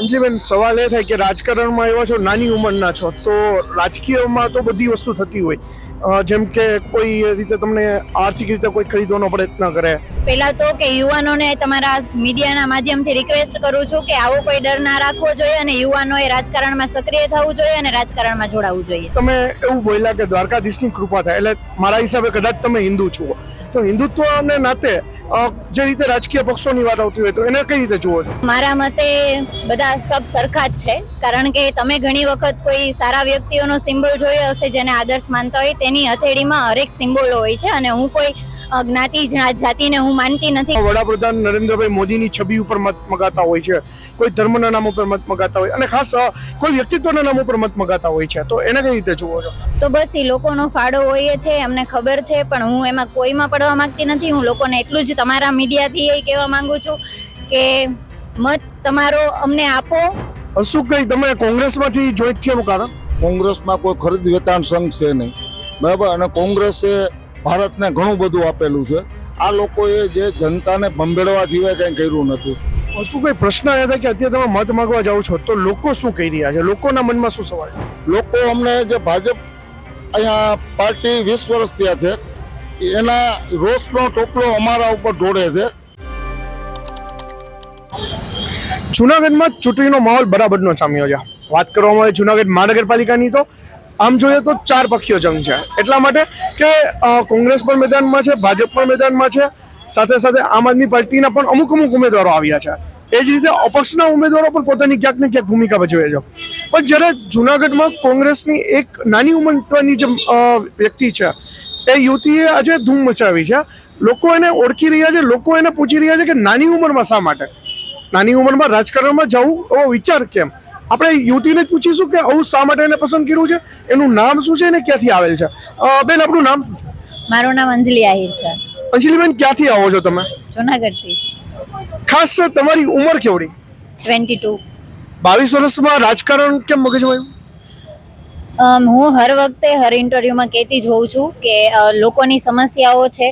અંજલીબેન સવાલ એ થાય કે રાજકારણમાં એવા છો નાની ઉંમરના છો તો રાજકીયમાં તો બધી વસ્તુ થતી હોય. જેમ કે કોઈ રીતે તમને આર્થિક રીતે કોઈ ખરીદવાનો પ્રયત્ન કરે. પહેલા તો કે યુવાનોને તમારા મીડિયાના માધ્યમથી રિક્વેસ્ટ કરું છું કે આવો કોઈ ડર ના રાખવો જોઈએ અને યુવાનોએ રાજકારણમાં સક્રિય થવું જોઈએ અને રાજકારણમાં જોડાવવું જોઈએ. તમે એવું બોલ્યા કે દ્વારકાધીશની કૃપા થાય એટલે મારા હિસાબે કદાચ તમે હિન્દુ છો. તો હિન્દુત્વને નાતે જે રીતે રાજકીય પક્ષોની વાત આવતી હોય તો એને કઈ રીતે જુઓ છો? મારા મતે બધા સબ સરખા જ છે. કારણ કે તમે ઘણી વખત કોઈ સારા વ્યક્તિઓનો સિમ્બોલ જોયો હશે જેને આદર્શ માનતા હોય તેની હથેળીમાં હરેક સિમ્બોલો હોય છે અને હું કોઈ જ્ઞાતિ જાતિને હું માનતી નથી. વડાપ્રધાન નરેન્દ્રભાઈ મોદીની છબી ઉપર મત મગાતા હોય છે. કોઈ ધર્મના નામ ઉપર મત મગાતા હોય અને ખાસ કોઈ વ્યક્તિત્વના નામ ઉપર મત મગાતા હોય છે. તો એને કઈ રીતે જુઓ છો? તો બસ એ લોકોનો ફાળો હોય છે એમને ખબર છે પણ હું એમાં કોઈમાં પડવા માંગતી નથી. હું લોકોને એટલું જ તમારા મીડિયાથી એ કહેવા માંગુ છું કે મત તમારો અમને આપો. હસુકભાઈ તમે કોંગ્રેસમાંથી જોઈન થયાનું કારણ? કોંગ્રેસમાં કોઈ ખરીદ વેચાણ સંઘ છે નહીં. બરાબર? અને કોંગ્રેસે ભારતને ઘણું બધું આપેલું છે. આ લોકોએ જે જનતાને ભંભેડવા જીવે કંઈ કર્યું નથી. હસુકભાઈ પ્રશ્ન એ થાય કે અત્યારે તમે મત માંગવા જાઓ છો તો લોકો શું કહી રહ્યા છે? લોકોના મનમાં શું સવાલ? લોકો અમને જે ભાજપ અહીંયા પાર્ટી વીસ વર્ષ થયા છે એના રોષનો ટોપલો અમારા ઉપર ઢોળે છે. જુનાગઢમાં ચૂંટણીનો માહોલ બરાબરનો જામ્યો છે. વાત કરવામાં આવે જુનાગઢ મહાનગરપાલિકાની તો, આમ જોઈએ તો ચાર પક્ષીઓ જંગ છે. એટલા માટે કે કોંગ્રેસ પણ મેદાનમાં છે, ભાજપ પણ મેદાનમાં છે, સાથે સાથે આમ આદમી પાર્ટીના પણ અમુક અમુક ઉમેદવારો આવ્યા છે. એ જ રીતે અપક્ષના ઉમેદવારો પણ પોતાની ક્યાંક ને ક્યાંક ભૂમિકા ભજવે છે. પણ જ્યારે જુનાગઢમાં કોંગ્રેસની એક નાની ઉંમરની જે વ્યક્તિ છે, એ યુવતીએ આજે ધૂમ મચાવી છે. લોકો એને ઓળખી રહ્યા છે, લોકો એને પૂછી રહ્યા છે કે નાની ઉંમરમાં શા માટે? નાની ઉંમરમાં રાજકારણમાં જવું એવો વિચાર કેમ? આપણે યુવતીને પૂછીશું કે આવું શા માટે એને પસંદ કર્યું છે? એનું નામ શું છે અને ક્યાંથી આવેલ છે? બેન આપણું નામ શું છે? મારું નામ અંજલિ આહિર છે. અંજલિબેન ક્યાંથી આવો છો તમે? જુનાગઢથી ખાસ તમારી ઉંમર કેવડી? Twenty two. બાવીસ વર્ષમાં રાજકારણ કેમ મગજમાં આવ્યું હું હર વખતે હર ઇન્ટરવ્યૂમાં કહેતી જ હોઉં છું કે લોકોની સમસ્યાઓ છે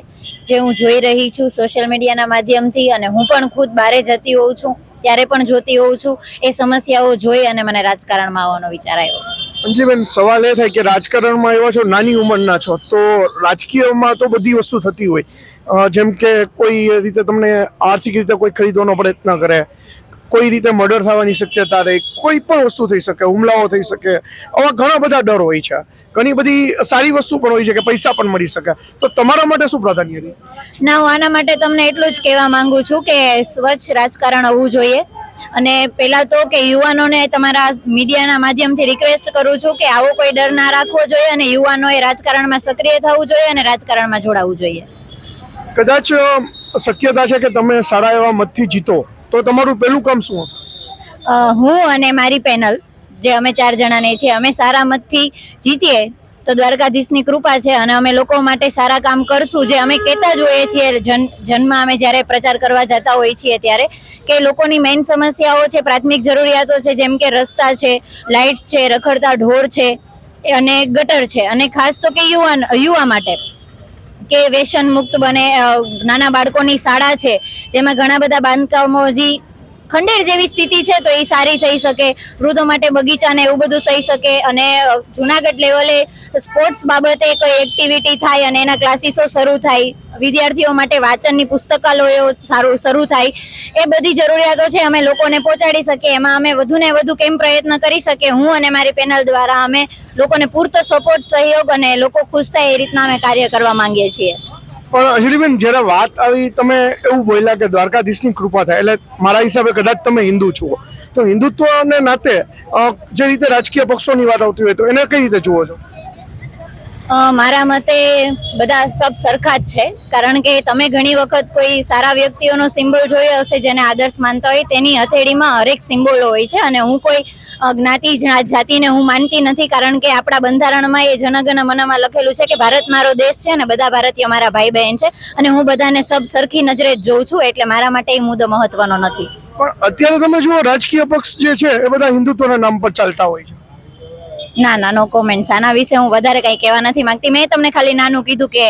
જે હું જોઈ રહી છું સોશિયલ મીડિયાના માધ્યમથી અને હું પણ ખુદ બારે જતી હોઉં છું, ત્યારે પણ જોતી હોઉં છું. એ સમસ્યાઓ જોઈ અને મને રાજકારણમાં આવવાનો વિચાર આવ્યો. અંજલીબેન, સવાલ એ થાય કે રાજકારણમાં એવા છો, નાની ઉંમરના છો, તો રાજકીયમાં તો બધી વસ્તુ થતી હોય. જેમ કે કોઈ રીતે તમને આર્થિક રીતે કોઈ ખરીદવાનો પ્રયત્ન કરે કોઈ રીતે મર્ડર થવાની શક્યતા રહે કોઈ પણ વસ્તુ થઈ શકે હુમલાઓ થઈ શકે આવા ઘણા બધા ડર હોય છે. ઘણી બધી સારી વસ્તુ પણ હોય છે કે પૈસા પણ મળી શકે. તો તમારા માટે શું પ્રાધાન્ય રહે? ના હું આના માટે તમને એટલું જ કહેવા માંગુ છું કે સ્વચ્છ રાજકારણ હોવું જોઈએ. અને પહેલાં તો કે યુવાનોને તમારા મીડિયાના માધ્યમથી રિક્વેસ્ટ કરું છું કે આવો કોઈ ડર ના રાખવો જોઈએ અને યુવાનોએ રાજકારણમાં સક્રિય થવું જોઈએ અને રાજકારણમાં જોડાવવું જોઈએ. કદાચ શક્યતા છે કે તમે સારા એવા મતથી જીતો. તો તમારું પહેલું કામ શું હશે? હું અને મારી પેનલ જે અમે ચાર જણાને છીએ, અમે સારા મતથી જીતીએ. તો દ્વારકાધીશની કૃપા છે અને અમે લોકો માટે સારા કામ કરશું. જે અમે કહેતા જ હોઈએ છીએ, જન, જન્મમાં અમે જ્યારે પ્રચાર કરવા જતા હોઈએ છીએ ત્યારે, કે લોકોની મેઇન સમસ્યાઓ છે, પ્રાથમિક જરૂરિયાતો છે, જેમ કે રસ્તા છે લાઇટ્સ છે, રખડતા ઢોર છે અને ગટર છે. અને ખાસ તો કે યુવાન, યુવા માટે. કે વ્યસન મુક્ત બને નાના બાળકોની શાળા છે જેમાં ઘણા બધા બાંધકામો હજી ખંડેર જેવી સ્થિતિ છે તો એ સારી થઈ શકે, વૃદ્ધો માટે બગીચાને એવું બધું થઈ શકે અને જુનાગઢ લેવલે સ્પોર્ટ્સ બાબતે કોઈ એક્ટિવિટી થાય અને એના ક્લાસીસો શરૂ થાય, વિદ્યાર્થીઓ માટે વાંચનની પુસ્તકાલયો સારું, શરૂ થાય, એ બધી જરૂરિયાતો છે અમે લોકોને પહોંચાડી શકીએ, એમાં અમે વધુને વધુ કેમ પ્રયત્ન કરી શકીએ, હું અને મારી પેનલ દ્વારા અમે લોકોને પૂરતો સપોર્ટ સહયોગ અને લોકો ખુશ થાય એ રીતના અમે કાર્ય કરવા માંગીએ છીએ. પણ અંજલિબેન, જ્યારે વાત આવી, તમે એવું બોલ્યા કે દ્વારકાધીશની કૃપા થાય, એટલે મારા હિસાબે કદાચ તમે હિન્દુ છો. તો હિન્દુત્વને નાતે જે રીતે રાજકીય પક્ષોની વાત આવતી હોય તો એને કઈ રીતે જુઓ છો? મારા મતે બધા સબ સરખા જ છે. કારણ કે તમે ઘણી વખત કોઈ સારા વ્યક્તિઓનો સિમ્બોલ જોયો હશે જેને આદર્શ માનતા હોય, તેની હથેળીમાં હરેક સિમ્બોલો હોય છે. અને હું કોઈ જ્ઞાતિ જાતિને હું માનતી નથી કારણ કે આપણા બંધારણમાં એ જનગણ મનામાં લખેલું છે કે ભારત મારો દેશ છે અને બધા ભારતીય મારા ભાઈ બહેન છે. અને હું બધાને સબ સરખી નજરે જ જોઉં છું એટલે મારા માટે એ મુદ્દો મહત્વનો નથી. પણ અત્યારે તમે જુઓ, રાજકીય પક્ષ જે છે, એ બધા હિન્દુત્વના નામ પર ચાલતા હોય છે. ના ના નો કોમેન્ટ્સ આના વિશે હું વધારે કંઈ કહેવા નથી માંગતી. મેં તમને ખાલી નાનું કીધું કે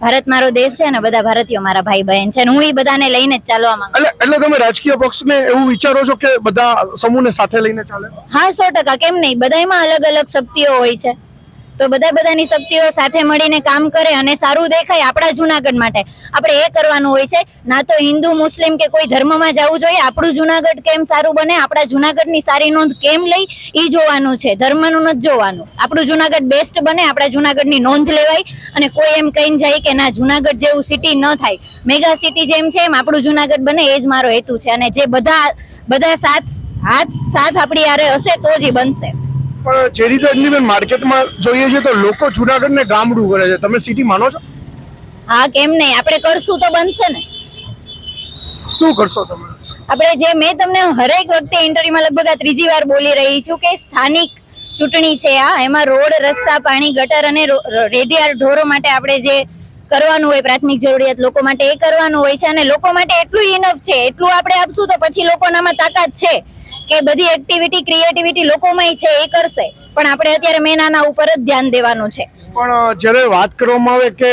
ભારત મારો દેશ છે અને બધા ભારતીયો મારા ભાઈ બહેન છે અને હું એ બધાને લઈને જ ચાલવા માંગુ એટલે એટલે તમે રાજકીય પક્ષને એવું વિચારો છો કે બધા સમૂહને સાથે લઈને ચાલે? હા સો ટકા. કેમ નહીં? બધાયમાં અલગ અલગ શક્તિઓ હોય છે. તો બધા બધાની શક્તિઓ સાથે મળીને કામ કરે અને સારું દેખાય આપણા જુનાગઢ માટે. આપણે એ કરવાનું હોય છે, ના તો હિન્દુ, મુસ્લિમ કે કોઈ ધર્મમાં જવું જોઈએ, આપણું જુનાગઢ કેમ સારું બને, આપણા જુનાગઢની સારી નોંધ કેમ લઈ એ જોવાનું છે, ધર્મનું નથી જોવાનું. આપણું જુનાગઢ બેસ્ટ બને, આપણા જુનાગઢની નોંધ લેવાય, અને કોઈ એમ કહીને જાય કે ના, જુનાગઢ જેવું સિટી ન થાય. મેગા સિટી જેમ છે, એમ આપણું જુનાગઢ બને, એ જ મારો હેતુ છે. અને જે બધા બધા સાથ, હાથ, સાથ આપણી યારે હશે, તો જ એ બનશે. પણ જે રીતે અંજલીબેન માર્કેટમાં જોઈએ છે તો લોકો જુનાગઢને ગામડું કરે છે. તમે સિટી માનો છો? હા કેમ નહીં? આપણે કરશું તો બનશે ને. શું કરશો તમે? આપણે જે મેં તમને હરેક વખતે ઇન્ટરવ્યુમાં લગભગ આ ત્રીજી વાર બોલી રહી છું કે સ્થાનિક ચૂંટણી છે આ. એમાં રોડ રસ્તા પાણી ગટર અને રેડિયાર ઢોરો માટે આપણે જે કરવાનું હોય પ્રાથમિક જરૂરિયાત લોકો માટે એ કરવાનું હોય છે અને લોકો માટે એટલું ઇનફ છે. એટલું આપણે આપશું તો પછી લોકોનામાં તાકાત છે. કે બધી એક્ટિવિટી ક્રિએટિવિટી લોકોમાં છે, એ કરશે. પણ આપણે અત્યારે મેન આના ઉપર જ ધ્યાન દેવાનું છે. પણ જ્યારે વાત કરવામાં આવે કે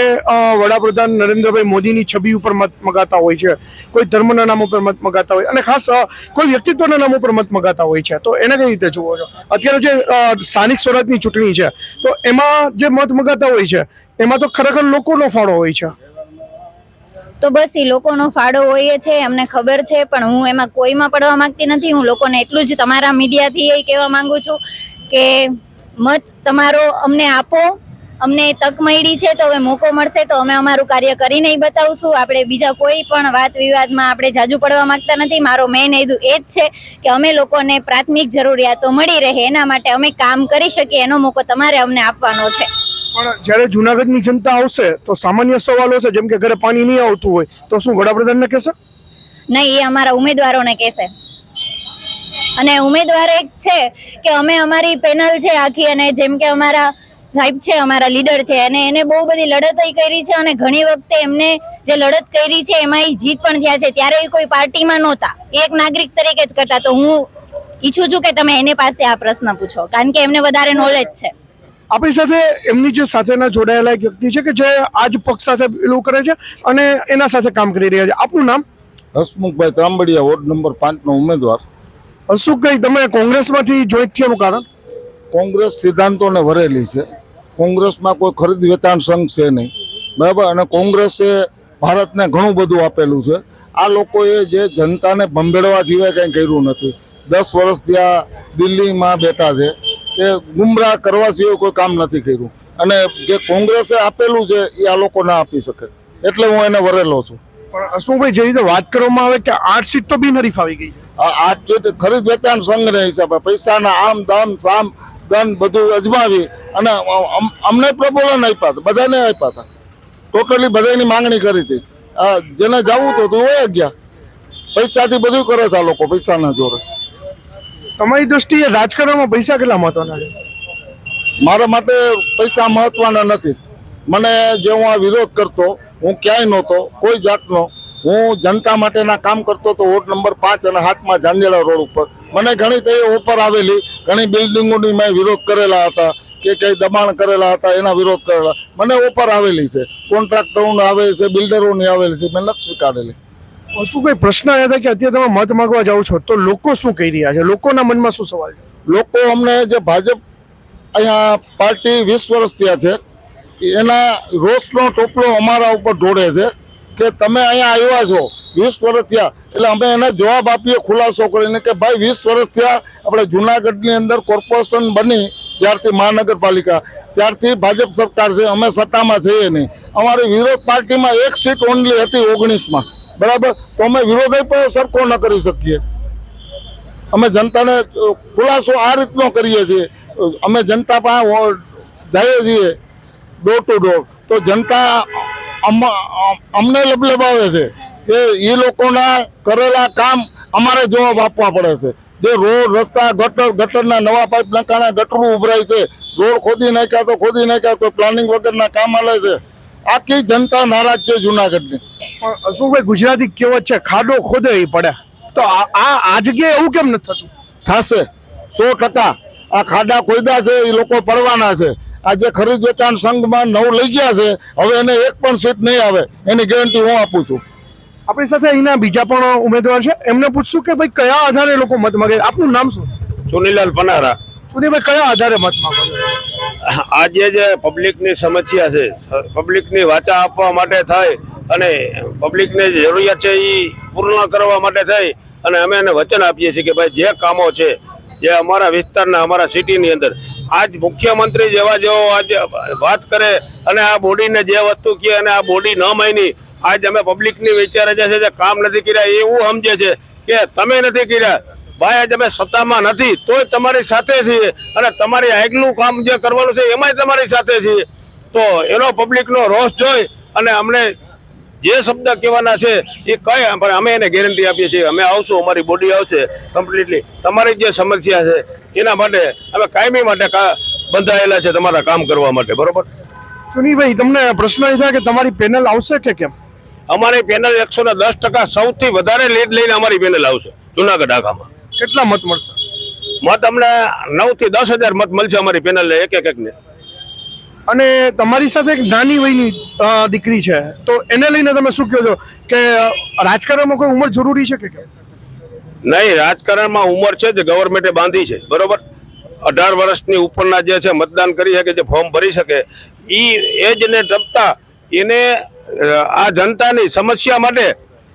વડાપ્રધાન નરેન્દ્રભાઈ મોદીની છબી ઉપર મત મગાતા હોય છે, કોઈ ધર્મના નામ ઉપર મત મગાતા હોય, અને ખાસ કોઈ વ્યક્તિત્વના નામ ઉપર મત મગાતા હોય છે, તો એને કઈ રીતે જુઓ છો? અત્યારે જે સ્થાનિક સ્વરાજની ચૂંટણી છે, તો એમાં જે મત મગાતા હોય છે, એમાં તો ખરેખર લોકોનો ફાળો હોય છે. તો બસ એ લોકોનો ફાળો હોય છે, એમને ખબર છે, પણ હું એમાં કોઈમાં પડવા માંગતી નથી. હું લોકોને એટલું જ તમારા મીડિયાથી એ કહેવા માંગુ છું કે મત તમારો અમને આપો, અમને તક મળી છે તો હવે મોકો મળશે તો અમે અમારું કાર્ય કરીને બતાવશું. આપણે બીજા કોઈ પણ વાત વિવાદમાં આપણે જાજુ પડવા માંગતા નથી. મારો મેઇન હેતુ એ જ છે કે અમે લોકોને પ્રાથમિક જરૂરિયાતો મળી રહે, એના માટે અમે કામ કરી શકીએ, એનો મોકો તમારે અમને આપવાનો છે. પણ જ્યારે જુનાગઢની જનતા આવશે તો સામાન્ય સવાલો છે, જેમ કે ઘરે પાણી નહીં આવતું હોય, તો શું વડાપ્રધાનને કહેશે? નહીં, એ અમારા ઉમેદવારોને કહેશે. અને ઉમેદવાર એક છે કે અમે અમારી પેનલ છે આખી, અને જેમ કે અમારા સાહેબ છે, અમારા લીડર છે, અને એને બહુ બધી લડત કરી છે, અને ઘણી વખતે એમને જે લડત કરી છે, એમાં એ જીત પણ થયા છે. ત્યારે એ કોઈ પાર્ટીમાં નહોતા. એક નાગરિક તરીકે જ કરતા. તો હું ઈચ્છું છું કે તમે એને પાસે આ પ્રશ્ન પૂછો, કારણ કે એમને વધારે નોલેજ છે. આપણી સાથે એમની જે સાથેના જોડાયેલા એક વ્યક્તિ છે કે જે આજ પક્ષ સાથે પેલું કરે છે અને એના સાથે કામ કરી રહ્યા છે. આપનું નામ? હસમુખભાઈ ત્રાંબડિયા વોર્ડ નંબર પાંચનો ઉમેદવાર. કઈ તમે કોંગ્રેસમાંથી જોઈન્ટ થયાનું કારણ? કોંગ્રેસ સિદ્ધાંતોને વરેલી છે. કોંગ્રેસમાં કોઈ ખરીદ વેચાણ સંઘ છે નહીં. બરાબર? અને કોંગ્રેસે ભારતને ઘણું બધું આપેલું છે. આ લોકોએ જે જનતાને ભંભેડવા સિવાય કંઈ કર્યું નથી. દસ વર્ષથી આ દિલ્હીમાં બેઠા છે. કે ગુમરાહ કરવા સિવાય કોઈ કામ નથી કર્યું. અને જે કોંગ્રેસે આપેલું છે એ આ લોકો ના આપી શકે. એટલે હું એને વરેલો છું. પણ હસમુખભાઈ જે રીતે વાત કરવામાં આવે કે આઠ સીટ તો બિનહરીફ આવી ગઈ આઠ જે ખરીદ વેચાણ સંઘના હિસાબે પૈસાના આમ દામ સામ દન બધું અજમાવી અને અમને પ્રબોલન આપ્યા હતા બધાને આપ્યા હતા. ટોટલી બધાની માંગણી કરી હતી. જેને જવું તો તું વયા ગયા. પૈસાથી બધું કરે છે આ લોકો પૈસાના જોરે. તમારી દ્રષ્ટિએ રાજકારણમાં પૈસા કેટલા મહત્વના છે? મારા માટે પૈસા મહત્વના નથી. મને જે હું આ વિરોધ કરતો, હું ક્યાંય નહોતો, કોઈ જાતનો, હું જનતા માટેના કામ કરતો તો વોર્ડ નંબર પાંચ અને હાથમાં જાંજેડા રોડ ઉપર. મને ઘણી તે ઓફર આવેલી, ઘણી બિલ્ડિંગોની મેં વિરોધ કરેલા હતા, કે કંઈ દબાણ કરેલા હતા, એના વિરોધ કરેલા. મને ઓફર આવેલી છે. કોન્ટ્રાક્ટરોને આવેલી છે, બિલ્ડરોની આવેલી છે, મેં નથી સ્વીકારેલી. હસમુખભાઈ પ્રશ્ન એ હતા કે અત્યારે તમે મત માંગવા જાઓ છો, તો લોકો શું કહી રહ્યા છે? લોકોના મનમાં શું સવાલ છે? લોકો અમને જે ભાજપ અહીંયા પાર્ટી વીસ વર્ષ થયા છે, એના રોષનો ટોપલો અમારા ઉપર ઢોળે છે કે તમે અહીંયા આવ્યા છો, વીસ વર્ષ થયા, એટલે અમે એને જવાબ આપીએ ખુલાસો કરીને કે ભાઈ, વીસ વર્ષ થયા, આપણે જુનાગઢની અંદર કોર્પોરેશન બની, ત્યારથી મહાનગરપાલિકા, ત્યારથી ભાજપ સરકાર છે, અમે સત્તામાં છીએ નહીં. અમારી વિરોધ પાર્ટીમાં એક સીટ ઓનલી હતી ઓગણીસમાં. બરાબર? તો અમે વિરોધ સરખો ન કરી શકીએ? અમે જનતાને ખુલાસો આ રીતનો કરીએ છીએ. અમે જનતા પાસે જઈએ છીએ ડોર ટુ ડોર તો જનતા અમ- અમ- અમને લબલબાવે છે કે એ લોકોના કરેલા કામ અમારે જવાબ આપવા પડે છે. જે રોડ, રસ્તા, ગટર, ગટરના નવા પાઇપ નખાણા ગટરું ઉભરાય છે. રોડ ખોદી નાખ્યા તો ખોદી નાખ્યા, કોઈ પ્લાનિંગ વગરના કામ હાલે છે. આખી જનતા નારાજ છે જુનાગઢની. પણ હસમુખભાઈ ગુજરાતી કહેવત છે ખાડો ખોદે એ પડે. તો આ આ જગ્યાએ એવું કેમ નથી થતું? થશે. સો ટકા. આ ખાડા કોયદા છે એ લોકો પડવાના છે. આ જે ખરીદ વેચાણ સંઘમાં નવ લઈ ગયા છે હવે એને એક પણ સીટ નહીં આવે. એની ગેરંટી હું આપું છું. આપણી સાથે અહીંના બીજા પણ ઉમેદવાર છે. એમને પૂછશું કે ભાઈ કયા આધારે લોકો મત માગે? આપનું નામ શું? સુનીલાલ પનારા. સુધીભાઈ કયા આધારે મત માંગો આજે જે પબ્લિકની સમસ્યા છે, પબ્લિકની વાચા આપવા માટે થાય અને પબ્લિકને જરૂરિયાત છે એ પૂર્ણ કરવા માટે થાય અને અમે એને વચન આપીએ છીએ કે ભાઈ જે કામો છે, જે અમારા વિસ્તારના, અમારા સિટીની અંદર, આજ મુખ્યમંત્રી જેવા જેવો આજે વાત કરે અને આ બોડીને જે વસ્તુ કહે અને આ બોડી ન માની, આજ અમે પબ્લિકની વિચારે છે જે કામ નથી કર્યા, એવું સમજે છે કે તમે નથી કર્યા. ભાઈ આજે અમે સત્તામાં નથી તોય તમારી સાથે છીએ અને તમારી આગનું કામ જે કરવાનું છે એમાંય તમારી સાથે છીએ. તો એનો પબ્લિકનો રોષ જોઈ અને અમને જે શબ્દ કહેવાના છે એ કઈ પણ અમે એને ગેરંટી આપીએ છીએ. અમે આવશું અમારી બોડી આવશે કમ્પ્લીટલી તમારી જે સમસ્યા છે એના માટે અમે કાયમી માટે બંધાયેલા છે તમારા કામ કરવા માટે બરોબર? ચુનીભાઈ તમને પ્રશ્ન એ થાય કે તમારી પેનલ આવશે કે કેમ? અમારી પેનલ એકસો ને દસ ટકા સૌથી વધારે લીડ લઈને અમારી પેનલ આવશે જુનાગઢ આખામાં. કેટલા મત મળશે? મત અમને નવથી દસ હજાર મત મળશે અમારી પેનલ એક એક એકને. અને તમારી સાથે એક નાની વયની દીકરી છે. તો એને લઈને તમે શું કહો છો? કે રાજકારણમાં કોઈ ઉંમર જરૂરી છે કે નહીં રાજકારણમાં ઉંમર છે જે ગવર્મેન્ટે બાંધી છે. બરોબર? અઢાર વર્ષની ઉપરના જે છે મતદાન કરી શકે જે ફોર્મ ભરી શકે. એ એજને ટપતા એને આ જનતાની સમસ્યા માટે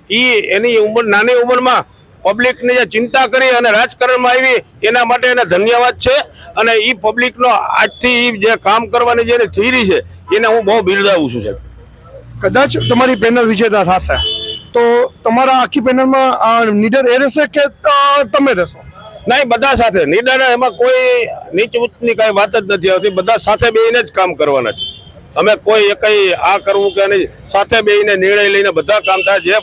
એ એની ઉંમર નાની ઉંમરમાં પબ્લિકની જે ચિંતા કરી અને રાજકારણમાં આવી એના માટે એને ધન્યવાદ છે. અને એ પબ્લિકનો આજથી જે કામ કરવાની જે થિયરી છે એને હું બહુ બિરદાવું છું સાહેબ. કદાચ તમારી પેનલ વિજેતા થશે. તો તમારા આખી પેનલમાં નીડર એ રહેશે કે તમે રહેશો? નહીં બધા સાથે. નીડર એમાં કોઈ નીચ ઉચ્ચની કાંઈ વાત જ નથી આવતી. બધા સાથે બેહીને જ કામ કરવાના છે. અમે કોઈ કઈ આ કરવું કે નહીં સાથે બેહીને નિર્ણય લઈને બધા કામ થાય. જે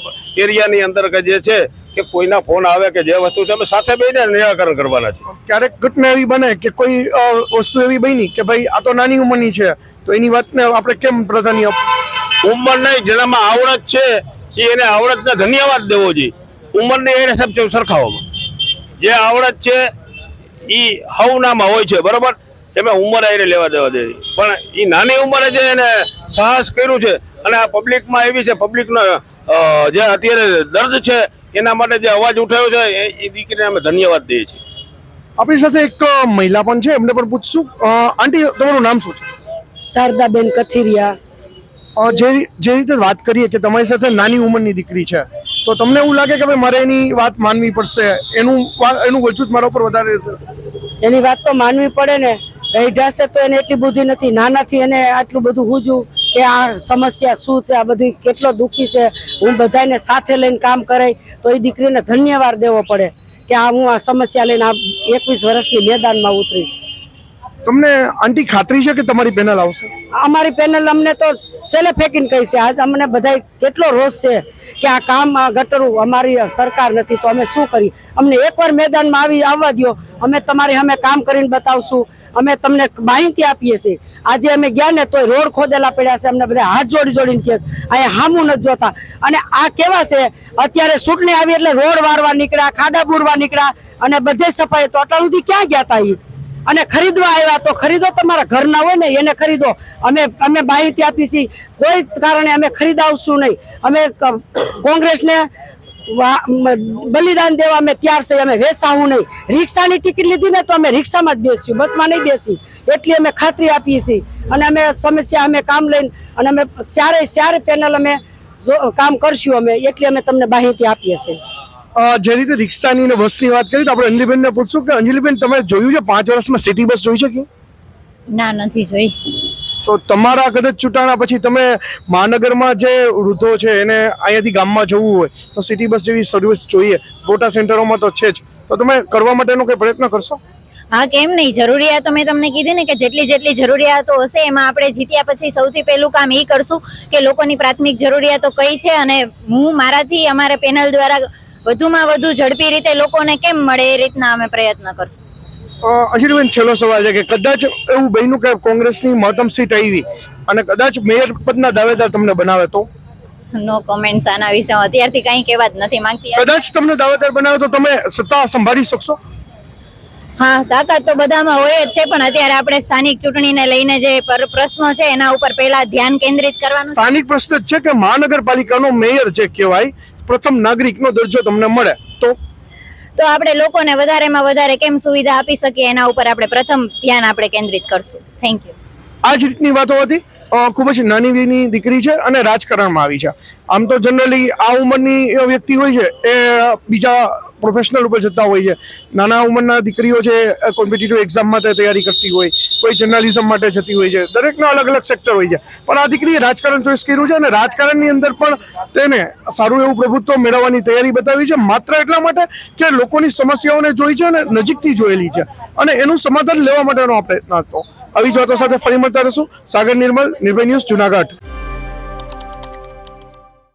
એરિયાની અંદર કે જે છે કે કોઈના ફોન આવે કે જે વસ્તુ છે અમે સાથે બેહીને નિરાકરણ કરવાના છે ક્યારેક ઘટના એવી બને કે કોઈ વસ્તુ એવી બની કે ભાઈ આ તો નાની ઉંમરની છે તો એની વાતને આપણે કેમ પ્રાધાન્ય ઉંમર નહીં જેનામાં આવડત છે એ એને આવડતને ધન્યવાદ દેવો જોઈએ. ઉંમરને એને સબ સરખાવવામાં. જે આવડત છે એ હવનામાં હોય છે બરાબર? એમાં ઉંમર એને લેવા દેવા દે પણ એ નાની ઉંમરે જે એને સાહસ કર્યું છે અને આ પબ્લિકમાં એવી છે પબ્લિકનો જે અત્યારે દર્દ છે એના માટે જે અવાજ ઉઠાવ્યો છે એ એ દીકરીને અમે ધન્યવાદ દઈએ છીએ. આપણી સાથે એક મહિલા પણ છે એમને પણ પૂછશું. આંટી તમારું નામ શું છે? શારદાબેન કથિરિયા. જે જે રીતે વાત કરીએ કે તમારી સાથે નાની ઉંમરની દીકરી છે તો તમને એવું લાગે કે ભાઈ મારે એની વાત માનવી પડશે? એનું એનું વજૂદ મારા ઉપર વધારે રહેશે? એની વાત તો માનવી પડે ને. ગઈઢાશે તો એને એટલી બુદ્ધિ નથી નાનાથી એને આટલું બધું હુજું કે આ સમસ્યા શું છે આ બધી કેટલો દુઃખી છે હું બધાને સાથે લઈને કામ કરે તો એ દીકરીને ધન્યવાદ દેવો પડે કે આ હું આ સમસ્યા લઈને આ એકવીસ વર્ષની મેદાનમાં ઉતરી. તમને આંટી ખાતરી છે કે તમારી પેનલ આવશે? અમારી પેનલ અમને તો છેલ્લે ફેંકીને કહી છે, આજ અમને બધા કેટલો રોષ છે કે આ કામ, આ ગટરું અમારી સરકાર નથી, તો અમે શું કરી? અમને એકવાર મેદાનમાં આવી આવવા દો અમે તમારી અમે કામ કરીને બતાવશું. અમે તમને માહિતી આપીએ છીએ. આજે અમે ગયા ને તોય રોડ ખોદેલા પડ્યા છે, અમને બધા હાથ જોડી જોડીને કહે છે. અહીંયા હામું નથી જોતા. અને આ કેવા છે? અત્યારે ચૂંટણી આવી એટલે રોડ વારવા નીકળ્યા, ખાડા બુરવા નીકળ્યા અને બધે સફાઈ. તો અટલ સુધી ક્યાં ગયા તા ઈ? અને ખરીદવા આવ્યા તો ખરીદો તમારા ઘરના હોય ને, એને ખરીદો. અમે અમે માહિતી આપી છીએ. કોઈ કારણે અમે ખરીદાવશું નહીં. અમે કોંગ્રેસને બલિદાન દેવા અમે તૈયાર છે અમે વેસાવું નહીં. રિક્ષાની ટિકિટ લીધી ને તો અમે રિક્ષામાં જ બેસીશું. બસમાં નહીં બેસી. એટલી અમે ખાતરી આપીએ છીએ. અને અમે સમસ્યા, અમે કામ લઈને, અને અમે સ્યારે સ્યારે પેનલ અમે કામ કરશું અમે. એટલી અમે તમને માહિતી આપીએ છીએ. જે રીતે રિક્ષાની અને બસની વાત કરી તો આપણે અંજલિબેનને પૂછશું કે અંજલિબેન તમે જોયું છે પાંચ વર્ષમાં સિટી બસ જોઈ છે ના નથી જોઈ. તો તમારા કદાચ ચૂંટાણા પછી તમે મહાનગરમાં જે વૃદ્ધો છે એને અહીંયાથી ગામમાં જવું હોય તો સિટી બસ જેવી સર્વિસ જોઈએ. મોટા સેન્ટરોમાં તો છે જ. તો તમે કરવા માટેનો કોઈ પ્રયત્ન કરશો? હા કેમ નહીં? જરૂરિયાતો મેં તમને કીધી ને કે જેટલી જેટલી જરૂરિયાતો હશે એમાં આપણે જીત્યા પછી સૌથી પહેલું કામ એ કરશું કે લોકોની પ્રાથમિક જરૂરિયાતો કઈ છે અને હું મારાથી અમારા પેનલ દ્વારા વધુમાં વધુ ઝડપી રીતે લોકોને કેમ મળે એ રીતના અમે પ્રયત્ન કરશું. અજીરબેન છેલ્લો સવાલ છે કે કદાચ એવું બન્યું કે કોંગ્રેસની મહત્તમ સીટ આવી અને કદાચ મેયર પદના દાવેદાર તમને બનાવે તો? નો કોમેન્ટ્સ આના વિશે હું અત્યારથી કંઈ કહેવા જ નથી માંગતી. કદાચ તમને દાવેદાર બનાવે તો તમે સત્તા સંભાળી શકશો? હા તાકાત તો બધામાં હોય જ છે પણ અત્યારે આપણે સ્થાનિક ચૂંટણીને લઈને જે પ્રશ્નો છે એના ઉપર પહેલા ધ્યાન કેન્દ્રિત કરવાનું સ્થાનિક પ્રશ્ન છે કે મહાનગરપાલિકાનો મેયર જે કહેવાય પ્રથમ નાગરિકનો દરજ્જો તમને મળે તો? તો આપણે લોકોને વધારેમાં વધારે કેમ સુવિધા આપી શકીએ એના ઉપર આપણે પ્રથમ ધ્યાન આપણે કેન્દ્રિત કરશું. થેન્ક યુ આ જ રીતની વાતો હતી. ખૂબ જ નાની વીની દીકરી છે અને રાજકારણમાં આવી છે. આમ તો જનરલી આ ઉંમરની વ્યક્તિ હોય છે એ બીજા પ્રોફેશનલ ઉપર જતા હોય છે. નાના ઉંમરના દીકરીઓ છે કોમ્પિટિટિવ એક્ઝામ માટે તૈયારી કરતી હોય, કોઈ જર્નાલિઝમ માટે જતી હોય છે, દરેકના અલગ અલગ સેક્ટર હોય છે. પણ આ દીકરીએ રાજકારણ ચોઈસ કર્યું છે અને રાજકારણની અંદર પણ તેને સારું એવું પ્રભુત્વ મેળવવાની તૈયારી બતાવી છે. માત્ર એટલા માટે કે લોકોની સમસ્યાઓને જોઈ છે અને નજીકથી જોયેલી છે. અને એનું સમાધાન લેવા માટેનો આ પ્રયત્ન હતો. આવી જ વાતો સાથે ફરી મળતા રહીશું. સાગર નિર્મલ, નિર્ભય ન્યૂઝ જુનાગઢ.